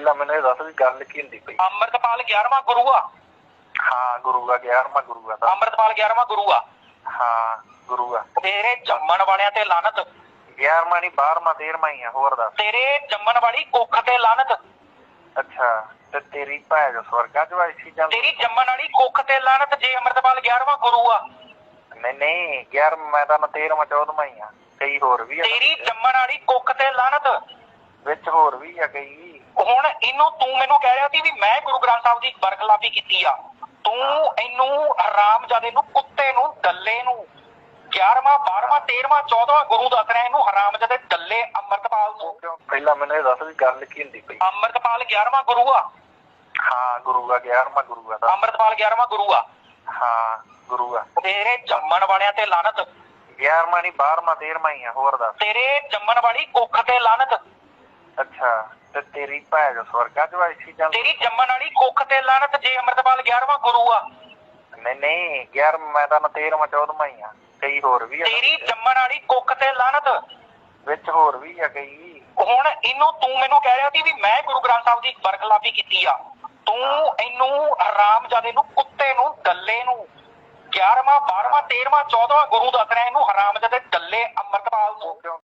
ਪਹਿਲਾਂ ਮੈਨੂੰ ਇਹ ਦੱਸ ਵੀ ਗੱਲ ਕੀ ਹੁੰਦੀ ਪਈ? ਅੰਮ੍ਰਿਤਪਾਲ 11ਵਾਂ ਗੁਰੂ ਆ। ਹਾਂ ਗੁਰੂ ਆ 11ਵਾਂ ਗੁਰੂ ਆ ਤਾਂ। ਅੰਮ੍ਰਿਤਪਾਲ 11ਵਾਂ ਗੁਰੂ ਆ। ਹਾਂ ਗੁਰੂ ਆ। ਤੇਰੇ ਜੰਮਣ ਵਾਲਿਆਂ ਤੇ ਲਾਨਤ। 11ਵਾਂ ਨਹੀਂ 12ਵਾਂ 13ਵਾਂ ਹੀ ਆ ਹੋਰ ਦੱਸ। ਤੇਰੇ ਜੰਮਣ ਵਾਲੀ ਕੁੱਖ ਤੇ ਲਾਨਤ। ਅੱਛਾ ਤੇ ਤੇਰੀ ਭੈਣ ਜੋ ਸਵਰਗਾ ਚ ਵਾਇਸੀ ਜਾਂਦੀ ਤੇਰੀ ਜੰਮਣ ਵਾਲੀ ਕੁੱਖ ਤੇ ਲਾਨਤ ਜੇ ਅੰਮ੍ਰਿਤਪਾਲ 11ਵਾਂ ਗੁਰੂ ਆ। ਨਹੀਂ ਨਹੀਂ 11 ਮੈਂ ਤਾਂ 13ਵਾਂ 14ਵਾਂ ਹੀ ਆ। ਕਈ ਹੋਰ ਵੀ ਆ। ਤੇਰੀ ਜੰਮਣ ਵਾਲੀ ਕੁੱਖ ਤੇ ਲਾਨਤ। ਵਿੱਚ ਹੋਰ ਵੀ ਆ ਕਈ ਹੁਣ ਇਹਨੂੰ ਤੂੰ ਮੈਨੂੰ ਕਹਿ ਰਿਹਾ ਸੀ ਵੀ ਮੈਂ ਗੁਰੂ ਗ੍ਰੰਥ ਸਾਹਿਬ ਦੀ ਬਰਖਲਾਫੀ ਕੀਤੀ ਆ। ਤੂੰ ਇਹਨੂੰ ਹਰਾਮਜ਼ਾਦੇ ਨੂੰ ਕੁੱਤੇ ਨੂੰ ਦੱਲੇ ਨੂੰ 11ਵਾਂ 12ਵਾਂ 13ਵਾਂ 14ਵਾਂ ਗੁਰੂ ਦੱਸ ਰਿਹਾ ਇਹਨੂੰ ਹਰਾਮਜ਼ਾਦੇ ਦੱਲੇ ਅੰਮ੍ਰਿਤਪਾਲ ਨੂੰ। ਪਹਿਲਾਂ ਮੈਨੂੰ ਇਹ ਦੱਸ ਵੀ ਗੱਲ ਕੀ ਹੁੰਦੀ ਪਈ। ਅੰਮ੍ਰਿਤਪਾਲ 11ਵਾਂ ਗੁਰੂ ਆ। ਹਾਂ ਗੁਰੂ ਆ 11ਵਾਂ ਗੁਰੂ ਆ ਅੰਮ੍ਰਿਤਪਾਲ 11ਵਾਂ ਗੁਰੂ ਆ। ਹਾਂ ਗੁਰੂ ਆ। ਤੇਰੇ ਜੰਮਣ ਵਾਲਿਆਂ ਤੇ ਲਾਨਤ। 11ਵਾਂ ਨਹੀਂ 12ਵਾਂ 13ਵਾਂ ਹੀ ਆ ਹੋਰ ਦੱਸ। ਤੇਰੇ ਜੰਮਣ ਵਾਲੀ ਕੁੱਖ ਤੇ ਲਾਨਤ। ਅੱਛਾ ਤੇ ਤੇਰੀ ਭੈਣ ਸਵਰਗਾ ਚ ਵਾਇਸੀ ਜਾਂਦੀ ਤੇਰੀ ਜੰਮਣ ਵਾਲੀ ਕੁੱਖ ਤੇ ਲਾਨਤ ਜੇ ਅੰਮ੍ਰਿਤਪਾਲ 11ਵਾਂ ਗੁਰੂ ਆ। ਨਹੀਂ ਨਹੀਂ 11 ਮੈਂ ਤਾਂ 13ਵਾਂ 14ਵਾਂ ਹੀ ਆ। ਕਈ ਹੋਰ ਵੀ ਆ। ਤੇਰੀ ਜੰਮਣ ਵਾਲੀ ਕੁੱਖ ਤੇ ਲਾਨਤ ਵਿੱਚ ਹੋਰ ਵੀ ਆ ਕਈ। ਹੁਣ ਇਹਨੂੰ ਤੂੰ ਮੈਨੂੰ ਕਹਿ ਰਿਹਾ ਸੀ ਵੀ ਮੈਂ ਗੁਰੂ ਗ੍ਰੰਥ ਸਾਹਿਬ ਦੀ ਬਰਖਲਾਫੀ ਕੀਤੀ ਆ। ਤੂੰ ਇਹਨੂੰ ਹਰਾਮਜ਼ਾਦੇ ਨੂੰ ਕੁੱਤੇ ਨੂੰ ਦੱਲੇ ਨੂੰ 11ਵਾਂ 12ਵਾਂ 13ਵਾਂ 14ਵਾਂ ਗੁਰੂ ਦੱਸ ਰਿਹਾ ਇਹਨੂੰ ਹਰਾਮਜ਼ਾਦੇ ਦੱਲੇ ਅੰਮ੍ਰਿਤਪਾਲ ਨੂੰ।